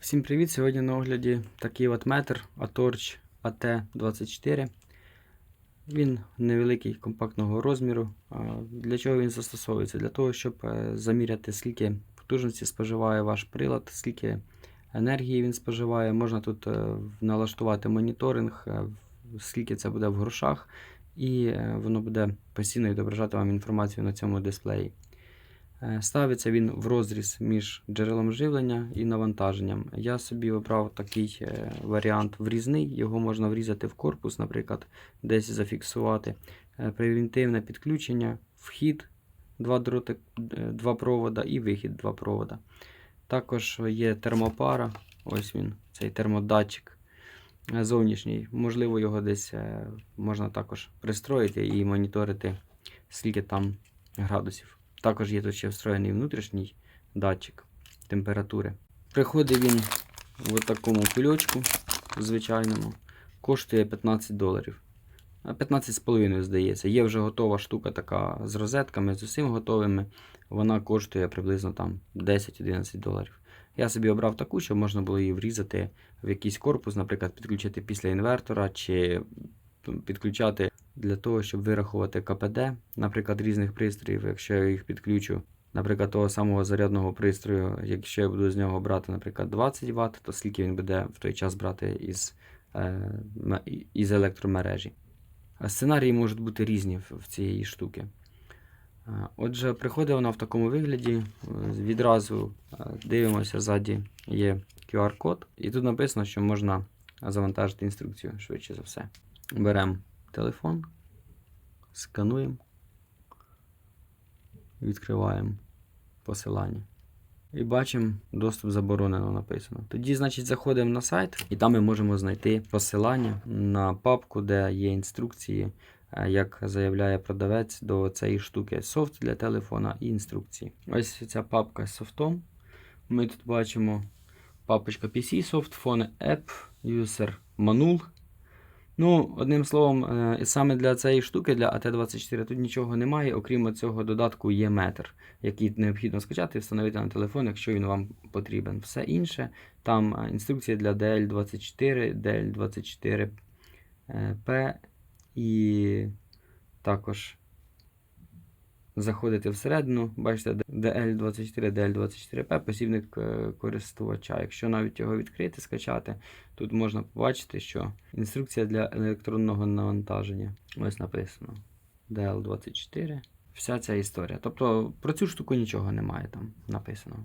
Всім привіт! Сьогодні на огляді такий от метр Atorch AT24. Він невеликий, компактного розміру. Для чого він застосовується? Для того, щоб е, заміряти, скільки потужності споживає ваш прилад, скільки енергії він споживає. Можна тут е, налаштувати моніторинг, е, скільки це буде в грошах, і воно буде постійно відображати вам інформацію на цьому дисплеї. Е, Ставиться він в розріз між джерелом живлення і навантаженням. Я собі обрав такий е, варіант врізний, його можна врізати в корпус, наприклад, десь зафіксувати. Е, Превентивне підключення, вхід, два, дроти, два провода і вихід два провода. Також є термопара, ось він, цей термодатчик зовнішній. Можливо, його десь можна також пристроїти і моніторити, скільки там градусів. Також є тут ще встроєний внутрішній датчик температури. Приходить він в такому кульочку звичайному. Коштує 15 доларів. А 15,5 здається. Є вже готова штука така з розетками, з усім готовими. Вона коштує приблизно там 10-11 доларів. Я собі обрав таку, щоб можна було її врізати в якийсь корпус, наприклад, підключити після інвертора чи підключати для того, щоб вирахувати КПД, наприклад, різних пристроїв, якщо я їх підключу, наприклад, того самого зарядного пристрою, якщо я буду з нього брати, наприклад, 20 Вт, то скільки він буде в той час брати із, е, із електромережі. Сценарії можуть бути різні в цієї штуки. Е, Отже, приходить вона в такому вигляді. е, Відразу дивимося, ззаді є QR-код, і тут написано, що можна завантажити інструкцію швидше за все. Беремо телефон, скануємо, відкриваємо посилання. І бачимо, доступ заборонено написано. Тоді, значить, заходимо на сайт, і там ми можемо знайти посилання на папку, де є інструкції, е, як заявляє продавець до цієї штуки. Софт для телефона і інструкції. Ось ця папка з софтом. Ми тут бачимо папочка PC Soft, Phone App, User Manual. Ну, одним словом, е, саме для цієї штуки, для АТ-24, тут нічого немає, окрім цього додатку є метр, який необхідно скачати і встановити на телефон, якщо він вам потрібен. Все інше, там е, інструкція для DL24, DL24P і також заходите всередину, бачите DL24, DL24P, посібник е, користувача. Якщо навіть його відкрити, скачати, тут можна побачити, що інструкція для електронного навантаження. Ось написано DL24. Вся ця історія. Тобто про цю штуку нічого немає там написано.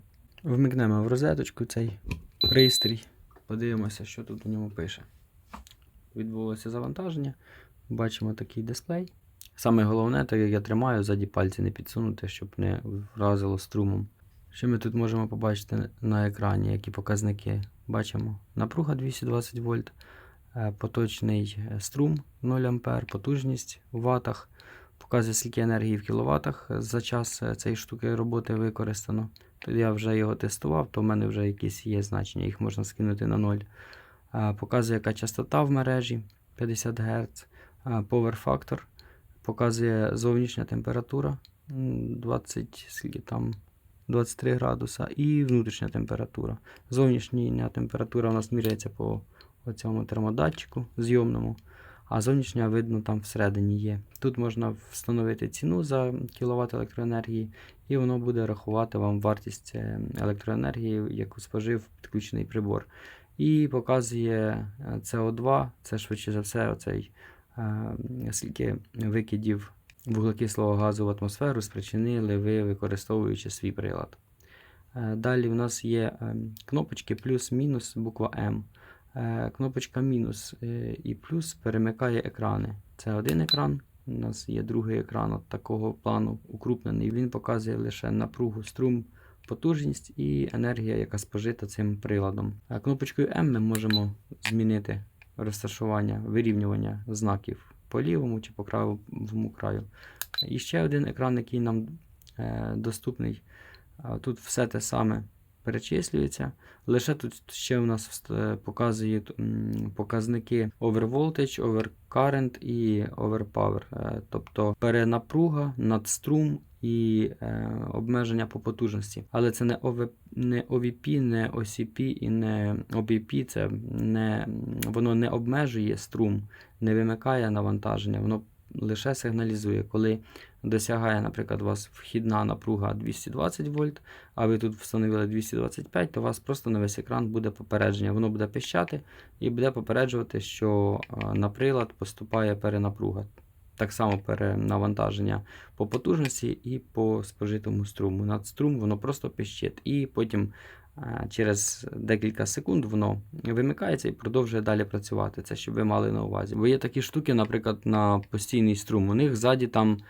Вмикнемо в розеточку цей пристрій. Подивимося, що тут у ньому пише. Відбулося завантаження. Бачимо такий дисплей. Саме головне, так як я тримаю, ззаді пальці не підсунути, щоб не вразило струмом. Що ми тут можемо побачити на екрані, які показники? Бачимо напруга 220 вольт, е, поточний е, струм 0 А, потужність в ватах, показує скільки енергії в кіловатах за час е, цієї штуки роботи використано. Тут я вже його тестував, то в мене вже якісь є значення, їх можна скинути на 0. Е, Показує, яка частота в мережі 50 Гц, power factor, показує зовнішня температура 20, скільки там 23 градуса і внутрішня температура. Зовнішня температура у нас міряється по цьому термодатчику зйомному, а зовнішня видно там всередині є. Тут можна встановити ціну за кіловат електроенергії, і воно буде рахувати вам вартість е, електроенергії, яку спожив підключений прибор. І показує е, CO2, це швидше за все, оцей е, скільки викидів вуглекислого газу в атмосферу спричинили ви, використовуючи свій прилад. Е, Далі в нас є е, кнопочки плюс-мінус, буква М. Е, Кнопочка мінус і плюс перемикає екрани. Це один екран. У нас є другий екран от такого плану укрупнений. Він показує лише напругу, струм, потужність і енергія, яка спожита цим приладом. Кнопочкою М ми можемо змінити розташування, вирівнювання знаків по лівому чи по правому краю. І ще один екран, який нам е, доступний. Тут все те саме перечислюється. Лише тут ще у нас вст- показує показники overvoltage, overcurrent і overpower. Е, Тобто перенапруга, надструм і е, обмеження по потужності. Але це не OVP, не OCP і не OBP, це не, воно не обмежує струм, не вимикає навантаження, воно лише сигналізує, коли досягає, наприклад, у вас вхідна напруга 220 вольт, а ви тут встановили 225, то у вас просто на весь екран буде попередження. Воно буде пищати і буде попереджувати, що а, на прилад поступає перенапруга. Так само перенавантаження по потужності і по спожитому струму. Над струм воно просто пищить. І потім е, через декілька секунд воно вимикається і продовжує далі працювати. Це щоб ви мали на увазі. Бо є такі штуки, наприклад, на постійний струм. У них ззаді там е,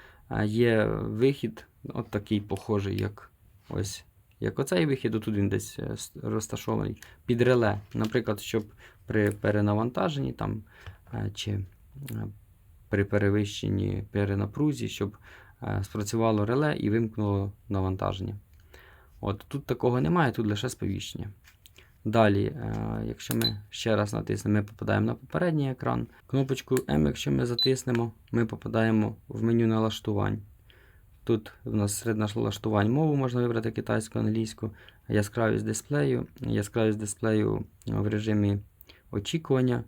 є вихід, от такий похожий, як ось. Як оцей вихід, отут він десь е, розташований під реле. Наприклад, щоб при перенавантаженні там, е, чи е, при перевищенні перенапрузі, щоб спрацювало реле і вимкнуло навантаження. От Тут такого немає, тут лише сповіщення. Далі, е, якщо ми ще раз натиснемо, ми попадаємо на попередній екран. Кнопочку М, якщо ми затиснемо, ми попадаємо в меню налаштувань. Тут у нас серед налаштувань мову можна вибрати китайську, англійську, яскравість дисплею, яскравість дисплею в режимі очікування,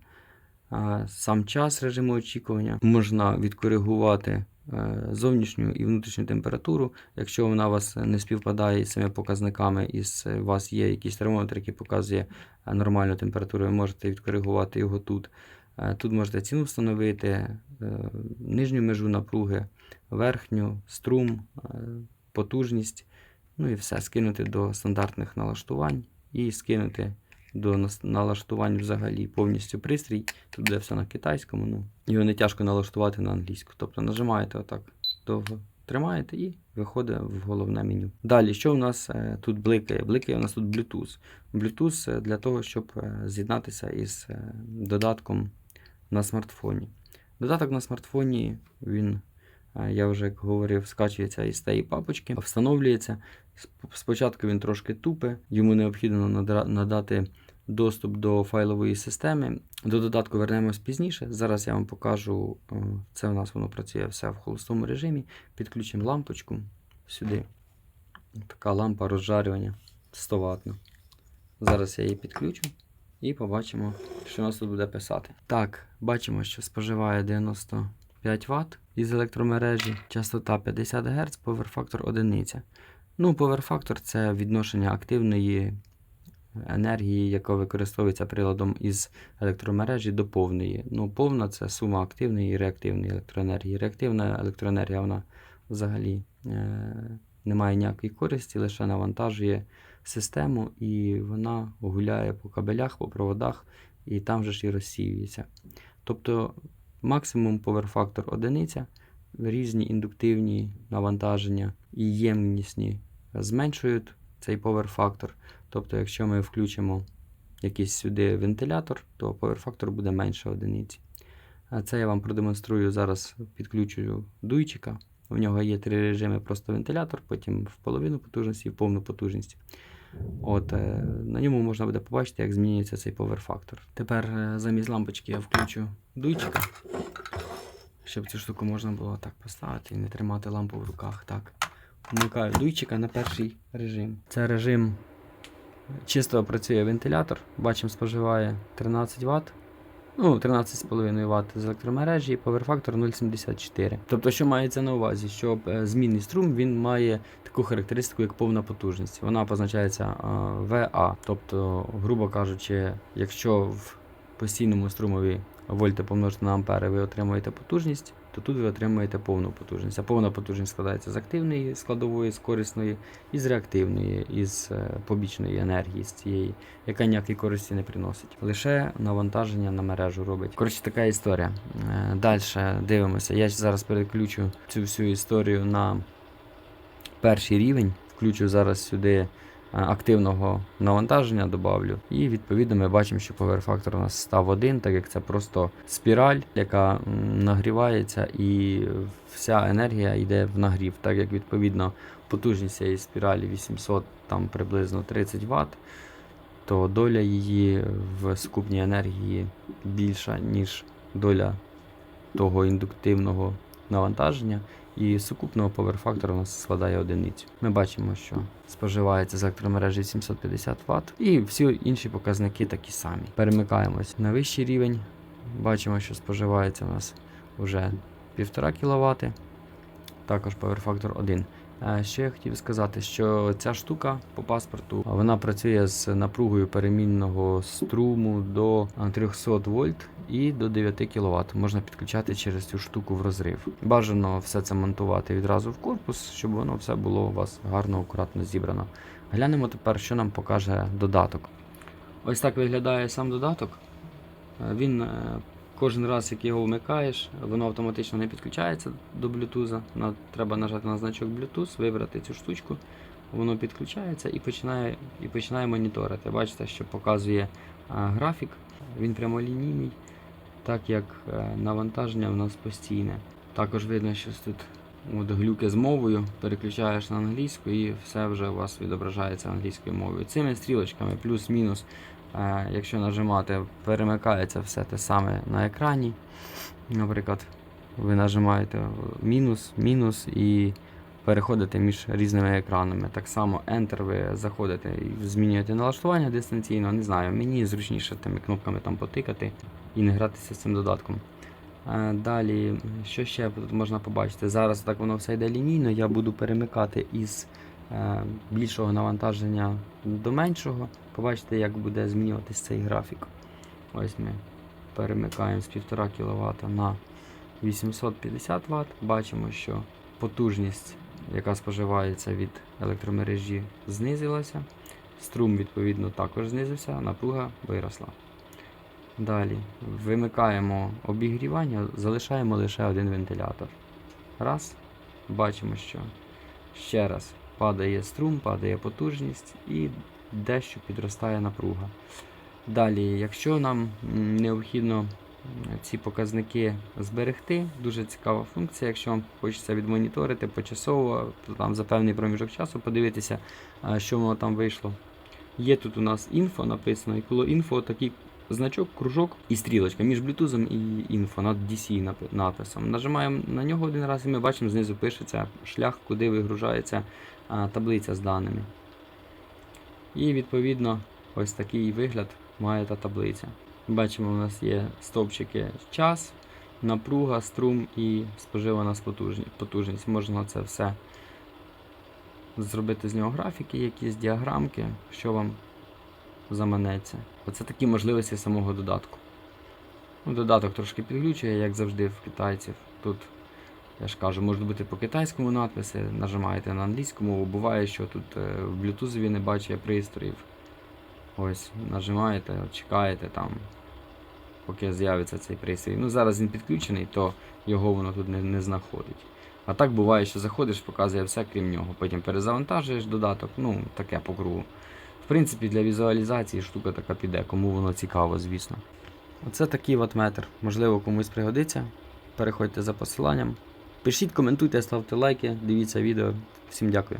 сам час режиму очікування. Можна відкоригувати е, зовнішню і внутрішню температуру. Якщо вона у вас не співпадає з цими показниками, і у вас є якийсь термометр, який показує е, нормальну температуру, ви можете відкоригувати його тут. Е, Тут можете ціну встановити, е, нижню межу напруги, верхню, струм, е, потужність. Ну і все, скинути до стандартних налаштувань і скинути до налаштувань взагалі повністю пристрій. Тут буде все на китайському. Ну, його не тяжко налаштувати на англійську. Тобто нажимаєте отак довго. Тримаєте і виходить в головне меню. Далі, що у нас е, тут бликає? Бликає у нас тут Bluetooth. Bluetooth е, для того, щоб е, з'єднатися із додатком на смартфоні. Додаток на смартфоні, він, я вже як говорив, скачується із тієї папочки, встановлюється. Спочатку він трошки тупе, йому необхідно надати доступ до файлової системи. До додатку вернемось пізніше. Зараз я вам покажу, е, це у нас воно працює все в холостому режимі. Підключимо лампочку сюди. Така лампа розжарювання 100 ватна. Зараз я її підключу і побачимо, що у нас тут буде писати. Так, бачимо, що споживає 95 Вт із електромережі, частота 50 Гц, поверфактор 1. Ну, поверфактор це відношення активної енергії, яка використовується приладом із електромережі до повної. Ну, повна це сума активної і реактивної електроенергії. Реактивна електроенергія вона взагалі е- не має ніякої користі, лише навантажує систему і вона гуляє по кабелях, по проводах, і там же ж і розсіюється. Тобто максимум поверфактор одиниця, різні індуктивні навантаження і ємнісні зменшують цей поверфактор. Тобто, якщо ми включимо якийсь сюди вентилятор, то поверфактор буде менше одиниці. А це я вам продемонструю зараз, підключую дуйчика. У нього є три режими: просто вентилятор, потім в половину потужності і в повну потужність. От, е, на ньому можна буде побачити, як змінюється цей поверфактор. Тепер е, замість лампочки я включу дуйчика, щоб цю штуку можна було так поставити і не тримати лампу в руках. Так. Вмикаю дуйчика на перший режим. Це режим чисто працює вентилятор. Бачимо, споживає 13 Вт. Ну, 13,5 Вт з електромережі поверфактор 0,74. Тобто, що мається на увазі, що е, змінний струм він має таку характеристику, як повна потужність. Вона позначається VA. Тобто, грубо кажучи, якщо в постійному струмові вольти помножити на ампери, ви отримуєте потужність, то тут ви отримуєте повну потужність. А повна потужність складається з активної складової, з корисної, і з реактивної, із е, побічної енергії, з цієї, яка ніякої користі не приносить. Лише навантаження на мережу робить. Коротше, така історія. Далі дивимося. Я зараз переключу цю всю історію на перший рівень. Включу зараз сюди е, активного навантаження, добавлю. І відповідно ми бачимо, що поверфактор у нас став один, так як це просто спіраль, яка нагрівається, і вся енергія йде в нагрів, так як відповідно потужність цієї спіралі 800 там приблизно 30 Вт, то доля її в сукупній енергії більша, ніж доля того індуктивного навантаження. І сукупного поверфактора у нас складає одиницю. Ми бачимо, що споживається з електромережі 750 Вт, і всі інші показники такі самі. Перемикаємось на вищий рівень. Бачимо, що споживається у нас вже 1,5 кВт, також поверфактор 1. Ще я хотів сказати, що ця штука по паспорту вона працює з напругою перемінного струму до 300 вольт і до 9 кВт. Можна підключати через цю штуку в розрив. Бажано все це монтувати відразу в корпус, щоб воно все було у вас гарно, акуратно зібрано. Глянемо тепер, що нам покаже додаток. Ось так виглядає сам додаток. Він е, кожен раз, як його вмикаєш, воно автоматично не підключається до Bluetooth. Треба нажати на значок Bluetooth, вибрати цю штучку, воно підключається і починає, і починає моніторити. Бачите, що показує графік, він прямолінійний, так як е, навантаження у нас постійне. Також видно, що тут от, глюки з мовою, переключаєш на англійську і все вже у вас відображається англійською мовою. Цими стрілочками плюс-мінус Якщо нажимати, перемикається все те саме на екрані. Наприклад, ви нажимаєте мінус, мінус і переходите між різними екранами. Так само Enter ви заходите і змінюєте налаштування дистанційно. Не знаю, мені зручніше тими кнопками там потикати і не гратися з цим додатком. Е, Далі, що ще тут можна побачити? Зараз так воно все йде лінійно. Я буду перемикати із е, більшого навантаження до меншого. Побачите, як буде змінюватись цей графік. Ось ми перемикаємо з 1,5 кВт на 850 Вт. Бачимо, що потужність, яка споживається від електромережі, знизилася. Струм, відповідно, також знизився, напруга виросла. Далі вимикаємо обігрівання, залишаємо лише один вентилятор. Раз. Бачимо, що ще раз падає струм, падає потужність і дещо підростає напруга. Далі, якщо нам необхідно ці показники зберегти, дуже цікава функція, якщо вам хочеться відмоніторити почасово, там за певний проміжок часу подивитися, що воно там вийшло. Є тут у нас інфо написано, і коло інфо такий значок, кружок і стрілочка між Bluetooth і інфо над DC написом. Нажимаємо на нього один раз і ми бачимо, знизу пишеться шлях, куди вигружається таблиця з даними. І відповідно ось такий вигляд має та таблиця. Бачимо, у нас є стовпчики час, напруга, струм і споживана потужність. Можна це все зробити з нього графіки, якісь діаграмки, що вам заманеться. Оце такі можливості самого додатку. Ну, додаток трошки підглючує, як завжди в китайців. Тут, я ж кажу, можуть бути по китайському надписи, нажимаєте на англійську мову. Буває, що тут е, в Bluetooth не бачить пристроїв. Ось, нажимаєте, чекаєте там, поки з'явиться цей пристрій. Ну, зараз він підключений, то його воно тут не, не знаходить. А так буває, що заходиш, показує все крім нього. Потім перезавантажуєш додаток, ну, таке по кругу. В принципі, для візуалізації штука така піде, кому воно цікаво, звісно. Оце такий ватметр. Можливо, комусь пригодиться. Переходьте за посиланням. Пишіть, коментуйте, ставте лайки, дивіться відео. Всім дякую.